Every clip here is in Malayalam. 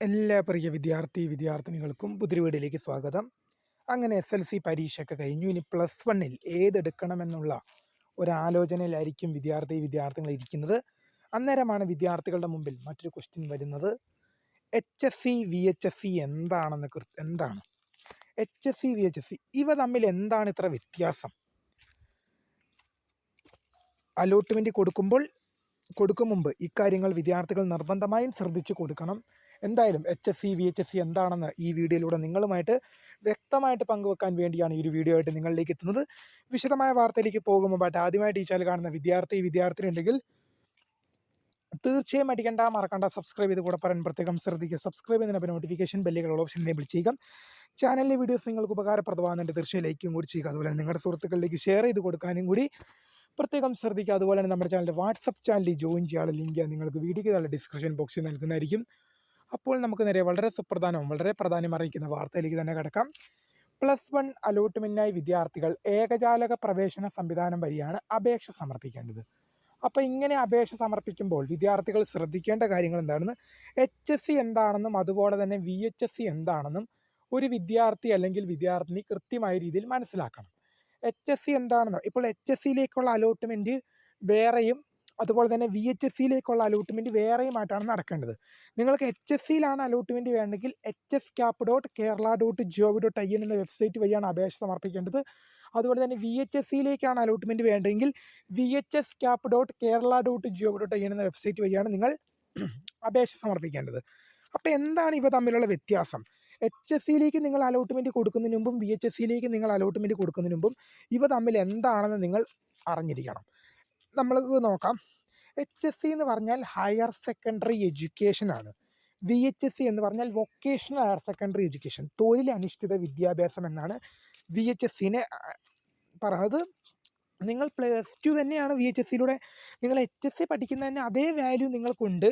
എല്ലാ പ്രിയ വിദ്യാർത്ഥി വിദ്യാർത്ഥിനികൾക്കും പുതിയ വീഡിയോയിലേക്ക് സ്വാഗതം. അങ്ങനെ എസ് എൽ സി പരീക്ഷയൊക്കെ കഴിഞ്ഞു. ഇനി പ്ലസ് വണ്ണിൽ ഏതെടുക്കണമെന്നുള്ള ഒരാലോചനയിലായിരിക്കും വിദ്യാർത്ഥി വിദ്യാർത്ഥികൾ ഇരിക്കുന്നത്. അന്നേരമാണ് വിദ്യാർത്ഥികളുടെ മുമ്പിൽ മറ്റൊരു ക്വസ്റ്റ്യൻ വരുന്നത്. H S C V H S C എന്താണെന്ന് എന്താണ്? H S C V H S C ഇവ തമ്മിൽ എന്താണ് ഇത്ര വ്യത്യാസം? അലോട്ട്മെന്റ് കൊടുക്കുമ്പോൾ കൊടുക്കും മുമ്പ് ഇക്കാര്യങ്ങൾ വിദ്യാർത്ഥികൾ നിർബന്ധമായും ശ്രദ്ധിച്ചു കൊടുക്കണം. എന്തായാലും H S C V H S C എന്താണെന്ന് ഈ വീഡിയോയിലൂടെ നിങ്ങളുമായിട്ട് വ്യക്തമായിട്ട് പങ്കുവെക്കാൻ വേണ്ടിയാണ് ഈ ഒരു വീഡിയോ ആയിട്ട് നിങ്ങളിലേക്ക് എത്തുന്നത്. വിശദമായ വാർത്തയിലേക്ക് പോകും മുമ്പായിട്ട് ആദ്യമായിട്ട് ഈ ചാനൽ കാണുന്ന വിദ്യാർത്ഥി വിദ്യാർത്ഥിനി ഉണ്ടെങ്കിൽ തീർച്ചയായും അടിക്കണ്ട മറക്കണ്ട. സബ്സ്ക്രൈബ് ചെയ്ത് കൂടെ പറയാൻ പ്രത്യേകം ശ്രദ്ധിക്കുക. സബ്സ്ക്രൈബ് ചെയ്യുന്നതിന് നോട്ടിഫിക്കേഷൻ ബെല്ലുകൾ ഓപ്ഷൻ എനേബിൾ ചെയ്യുക. ചാനലിലെ വീഡിയോസ് നിങ്ങൾക്ക് ഉപകാരപ്രദമാകുന്നുണ്ട് തീർച്ചയായും ലൈക്കും കൂടി ചെയ്യുക. അതുപോലെ നിങ്ങളുടെ സുഹൃത്തുക്കളിലേക്ക് ഷെയർ ചെയ്ത് കൊടുക്കാനും കൂടി പ്രത്യേകം ശ്രദ്ധിക്കുക. അതുപോലെ തന്നെ നമ്മുടെ ചാനലിന്റെ വാട്സപ്പ് ചാനലിൽ ജോയിൻ ചെയ്യാനുള്ള ലിങ്ക് നിങ്ങൾക്ക് വീഡിയോയ്ക്ക് താഴെ ഡിസ്ക്രിപ്ഷൻ ബോക്സിൽ നൽകുന്നതായിരിക്കും. അപ്പോൾ നമുക്ക് നേരെ വളരെ സുപ്രധാനവും വളരെ പ്രാധാന്യം അറിയിക്കുന്ന വാർത്തയിലേക്ക് തന്നെ കിടക്കാം. പ്ലസ് വൺ അലോട്ട്മെന്റിനായി വിദ്യാർത്ഥികൾ ഏകജാലക പ്രവേശന സംവിധാനം വഴിയാണ് അപേക്ഷ സമർപ്പിക്കേണ്ടത്. അപ്പോൾ ഇങ്ങനെ അപേക്ഷ സമർപ്പിക്കുമ്പോൾ വിദ്യാർത്ഥികൾ ശ്രദ്ധിക്കേണ്ട കാര്യങ്ങൾ എന്താണെന്ന്? എച്ച് എസ് സി എന്താണെന്നും അതുപോലെ തന്നെ വി എച്ച് എസ് സി എന്താണെന്നും ഒരു വിദ്യാർത്ഥി അല്ലെങ്കിൽ വിദ്യാർത്ഥിനി കൃത്യമായ രീതിയിൽ മനസ്സിലാക്കണം. എച്ച് എസ് സി എന്താണെന്ന്? ഇപ്പോൾ എച്ച് എസ് സിയിലേക്കുള്ള അലോട്ട്മെന്റ് വേറെയും അതുപോലെ തന്നെ വി എച്ച് എസ് സിയിലേക്കുള്ള അലോട്ട്മെന്റ് വേറെയുമായിട്ടാണ് നടക്കേണ്ടത്. നിങ്ങൾക്ക് എച്ച് എസ് സിയിലാണ് അലോട്ട്മെന്റ് വേണമെങ്കിൽ H S cap dot Kerala dot GOV dot I N എന്ന വെബ്സൈറ്റ് വഴിയാണ് അപേക്ഷ സമർപ്പിക്കേണ്ടത്. അതുപോലെ തന്നെ വി എച്ച് എസ് സിയിലേക്കാണ് അലോട്ട്മെന്റ് വേണ്ടതെങ്കിൽ V H S cap dot Kerala dot GOV dot I N എന്ന വെബ്സൈറ്റ് വഴിയാണ് നിങ്ങൾ അപേക്ഷ സമർപ്പിക്കേണ്ടത്. അപ്പോൾ എന്താണ് ഇവ തമ്മിലുള്ള വ്യത്യാസം? എച്ച് എസ് സിയിലേക്ക് നിങ്ങൾ അലോട്ട്മെന്റ് കൊടുക്കുന്നതിന് മുമ്പും വി എച്ച് എസ് സിയിലേക്ക് നിങ്ങൾ അലോട്ട്മെന്റ് കൊടുക്കുന്നതിന് മുമ്പും ഇവ തമ്മിൽ എന്താണെന്ന് നിങ്ങൾ അറിഞ്ഞിരിക്കണം. നമ്മൾക്ക് നോക്കാം. എച്ച് എസ് സി എന്ന് പറഞ്ഞാൽ ഹയർ സെക്കൻഡറി എഡ്യൂക്കേഷൻ ആണ്. വി എച്ച് എസ് സി എന്ന് പറഞ്ഞാൽ വൊക്കേഷണൽ ഹയർ സെക്കൻഡറി എഡ്യൂക്കേഷൻ തൊഴിലധിഷ്ഠിത വിദ്യാഭ്യാസം എന്നാണ് വി എച്ച് എസ് സിനെ പറയുന്നത് നിങ്ങൾ പ്ലസ് ടു തന്നെയാണ് വി എച്ച് എസ് സിയിലൂടെ നിങ്ങൾ എച്ച് എസ് സി പഠിക്കുന്നതിന് അതേ വാല്യൂ നിങ്ങൾക്കുണ്ട്.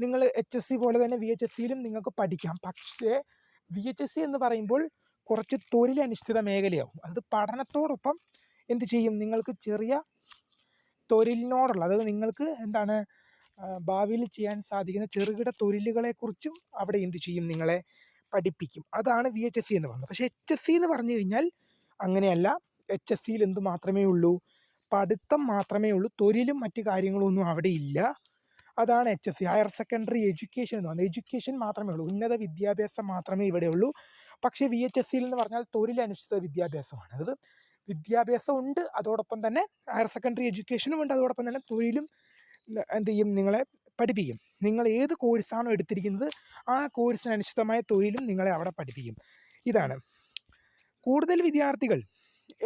നിങ്ങൾ എച്ച് എസ് സി പോലെ തന്നെ വി എച്ച് എസ് സിയിലും നിങ്ങൾക്ക് പഠിക്കാം. പക്ഷേ വി എച്ച് എസ് സി എന്ന് പറയുമ്പോൾ കുറച്ച് തൊഴിലധിഷ്ഠിത മേഖലയാവും. അത് പഠനത്തോടൊപ്പം എന്ത് ചെയ്യും? നിങ്ങൾക്ക് ചെറിയ തൊഴിലിനോടുള്ള അതായത് നിങ്ങൾക്ക് എന്താണ് ഭാവിയിൽ ചെയ്യാൻ സാധിക്കുന്ന ചെറുകിട തൊഴിലുകളെക്കുറിച്ചും അവിടെ എന്ത് ചെയ്യും നിങ്ങളെ പഠിപ്പിക്കും. അതാണ് വി എച്ച് എസ് സി എന്ന് പറയുന്നത്. പക്ഷേ എച്ച് എസ് സി എന്ന് പറഞ്ഞു കഴിഞ്ഞാൽ അങ്ങനെയല്ല. എച്ച് എസ് സിയിൽ എന്ത് മാത്രമേ ഉള്ളൂ? പഠിത്തം മാത്രമേ ഉള്ളൂ. തൊഴിലും മറ്റു കാര്യങ്ങളും ഒന്നും അവിടെ ഇല്ല. അതാണ് H S C higher secondary education എന്ന് പറയുന്നത്. എഡ്യൂക്കേഷൻ മാത്രമേ ഉള്ളൂ. ഉന്നത വിദ്യാഭ്യാസം മാത്രമേ ഇവിടെ ഉള്ളൂ. പക്ഷേ വി എച്ച് എസ് സിയിൽ എന്ന് പറഞ്ഞാൽ തൊഴിലനുഷ്ഠിത വിദ്യാഭ്യാസമാണ്. അത് വിദ്യാഭ്യാസം ഉണ്ട്. അതോടൊപ്പം തന്നെ ഹയർ സെക്കൻഡറി എഡ്യൂക്കേഷനും ഉണ്ട്. അതോടൊപ്പം തന്നെ തൊഴിലും എന്ത് ചെയ്യും? നിങ്ങളെ പഠിപ്പിക്കും. നിങ്ങൾ ഏത് കോഴ്സാണോ എടുത്തിരിക്കുന്നത് ആ കോഴ്സിനനുസൃതമായ തൊഴിലും നിങ്ങളെ അവിടെ പഠിപ്പിക്കും. ഇതാണ്. കൂടുതൽ വിദ്യാർത്ഥികൾ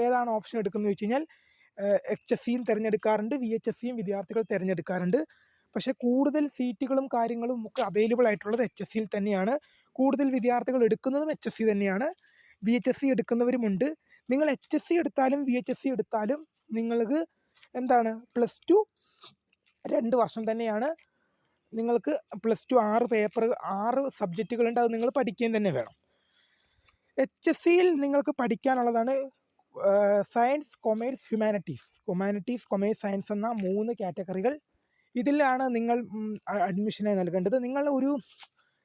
ഏതാണ് ഓപ്ഷൻ എടുക്കുന്നത് വെച്ച് കഴിഞ്ഞാൽ എച്ച് എസ് സിയും തിരഞ്ഞെടുക്കാറുണ്ട്. വി എച്ച് എസ് സിയും വിദ്യാർത്ഥികൾ തിരഞ്ഞെടുക്കാറുണ്ട്. പക്ഷേ കൂടുതൽ സീറ്റുകളും കാര്യങ്ങളും ഒക്കെ അവൈലബിൾ ആയിട്ടുള്ളത് എച്ച് എസ് സിയിൽ തന്നെയാണ്. കൂടുതൽ വിദ്യാർത്ഥികൾ എടുക്കുന്നതും എച്ച് എസ് സി തന്നെയാണ്. വി എച്ച് എസ് സി എടുക്കുന്നവരുമുണ്ട്. നിങ്ങൾ എച്ച് എസ് സി എടുത്താലും വി എച്ച് എസ് സി എടുത്താലും നിങ്ങൾക്ക് എന്താണ് പ്ലസ് ടു രണ്ട് വർഷം തന്നെയാണ് നിങ്ങൾക്ക് പ്ലസ് ടു ആറ് പേപ്പർ ആറ് സബ്ജക്റ്റുകളുണ്ട് അത് നിങ്ങൾ പഠിക്കുകയും തന്നെ വേണം. എച്ച് എസ് സിയിൽ നിങ്ങൾക്ക് പഠിക്കാനുള്ളതാണ് science commerce humanities humanities commerce science എന്ന മൂന്ന് കാറ്റഗറികൾ ഇതിലാണ് നിങ്ങൾ അഡ്മിഷനായി നൽകേണ്ടത്. നിങ്ങൾ ഒരു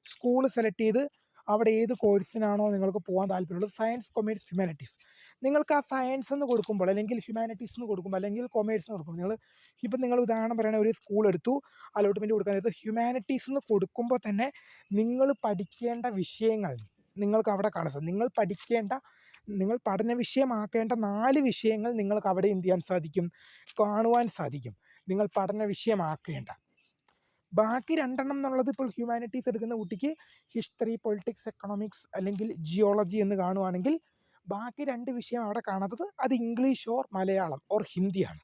സ്കൂൾ സെലക്ട് ചെയ്ത് അവിടെ ഏത് കോഴ്സിനാണോ നിങ്ങൾക്ക് പോകാൻ താല്പര്യമുള്ളത്. സയൻസ് കൊമേഴ്സ് ഹ്യൂമാനിറ്റീസ് നിങ്ങൾക്ക് ആ സയൻസ് എന്ന് കൊടുക്കുമ്പോൾ അല്ലെങ്കിൽ ഹ്യൂമാനിറ്റീസ് എന്ന് കൊടുക്കുമ്പോൾ അല്ലെങ്കിൽ കൊമേഴ്സ് എന്ന് കൊടുക്കുമ്പോൾ നിങ്ങൾ ഇപ്പം നിങ്ങൾ ഉദാഹരണം പറയുകയാണെങ്കിൽ ഒരു സ്കൂൾ എടുത്തു അലോട്ട്മെന്റ് കൊടുക്കാൻ നേരത്ത് ഹ്യൂമാനിറ്റീസ് എന്ന് കൊടുക്കുമ്പോൾ തന്നെ നിങ്ങൾ പഠിക്കേണ്ട വിഷയങ്ങൾ നിങ്ങൾക്ക് അവിടെ കാണാൻ സാധിക്കും നിങ്ങൾ പഠിക്കേണ്ട നിങ്ങൾ പഠന വിഷയമാക്കേണ്ട നാല് വിഷയങ്ങൾ നിങ്ങൾക്ക് അവിടെ എന്ത് ചെയ്യാൻ സാധിക്കും? കാണുവാൻ സാധിക്കും. നിങ്ങൾ പഠന വിഷയമാക്കേണ്ട. ബാക്കി രണ്ടെണ്ണം എന്നുള്ളത് ഇപ്പോൾ ഹ്യൂമാനിറ്റീസ് എടുക്കുന്ന കുട്ടിക്ക് ഹിസ്റ്ററി പൊളിറ്റിക്സ് എക്കണോമിക്സ് അല്ലെങ്കിൽ ജിയോളജി എന്ന് കാണുവാണെങ്കിൽ ബാക്കി രണ്ട് വിഷയം അവിടെ കാണാത്തത് അത് ഇംഗ്ലീഷ് ഓർ മലയാളം ഓർ ഹിന്ദിയാണ്.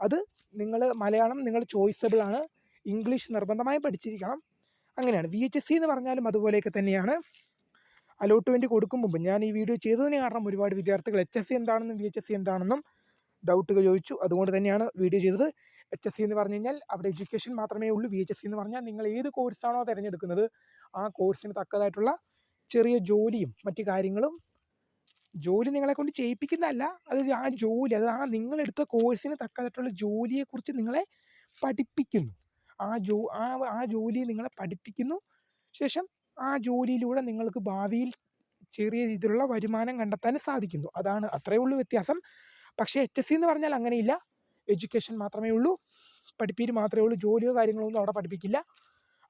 അത് നിങ്ങൾ മലയാളം നിങ്ങൾ ചോയ്സബിൾ ആണ്. ഇംഗ്ലീഷ് നിർബന്ധമായി പഠിച്ചിരിക്കണം. അങ്ങനെയാണ്. വി എച്ച് എസ് സി എന്ന് പറഞ്ഞാലും അതുപോലെയൊക്കെ തന്നെയാണ്. അലോട്ട്മെന്റ് കൊടുക്കും മുമ്പ്. ഞാൻ ഈ വീഡിയോ ചെയ്തതിന് കാരണം ഒരുപാട് വിദ്യാർത്ഥികൾ എച്ച് എസ് സി എന്താണെന്നും വി എച്ച് എസ് സി എന്താണെന്നും ഡൗട്ടുകൾ ചോദിച്ചു. അതുകൊണ്ട് തന്നെയാണ് വീഡിയോ ചെയ്തത്. എച്ച് എസ് സി എന്ന് പറഞ്ഞു കഴിഞ്ഞാൽ അവിടെ എഡ്യൂക്കേഷൻ മാത്രമേ ഉള്ളൂ. വി എച്ച് എസ് സി എന്ന് പറഞ്ഞാൽ നിങ്ങൾ ഏത് കോഴ്സാണോ തിരഞ്ഞെടുക്കുന്നത് ആ കോഴ്സിന് തക്കതായിട്ടുള്ള ചെറിയ ജോലിയും മറ്റു കാര്യങ്ങളും ജോലി നിങ്ങളെ കൊണ്ട് ചെയ്യിപ്പിക്കുന്നതല്ല. അത് ആ ജോലി അത് ആ നിങ്ങളെടുത്ത കോഴ്സിന് തക്കതായിട്ടുള്ള ജോലിയെക്കുറിച്ച് നിങ്ങളെ പഠിപ്പിക്കുന്നു. ആ ജോ ആ ആ ജോലി നിങ്ങളെ പഠിപ്പിക്കുന്നു. ശേഷം ആ ജോലിയിലൂടെ നിങ്ങൾക്ക് ഭാവിയിൽ ചെറിയ രീതിയിലുള്ള വരുമാനം കണ്ടെത്താൻ സാധിക്കുന്നു. അതാണ് അത്രയേ ഉള്ളൂ വ്യത്യാസം. പക്ഷേ എച്ച് എസ് സി എന്ന് പറഞ്ഞാൽ അങ്ങനെയില്ല. എഡ്യൂക്കേഷൻ മാത്രമേ ഉള്ളൂ. പഠിപ്പീര് മാത്രമേ ഉള്ളൂ. ജോലിയോ കാര്യങ്ങളോ ഒന്നും അവിടെ പഠിപ്പിക്കില്ല.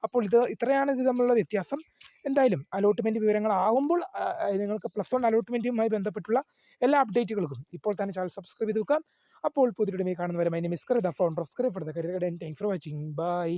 അപ്പോൾ ഇത് ഇത്രയാണ് ഇത് തമ്മിലുള്ള വ്യത്യാസം. എന്തായാലും അലോട്ട്മെന്റ് വിവരങ്ങളാകുമ്പോൾ ആ, ആ, നിങ്ങൾക്ക് പ്ലസ് വൺ അലോട്ട്മെന്റുമായി ബന്ധപ്പെട്ടുള്ള എല്ലാ അപ്ഡേറ്റുകൾക്കും ഇപ്പോൾ തന്നെ ചാനൽ സബ്സ്ക്രൈബ് ചെയ്ത് വെക്കാം. അപ്പോൾ പുതിയ കാണുന്നവരെ my name is the founder of scribe for the career thanks for watching bye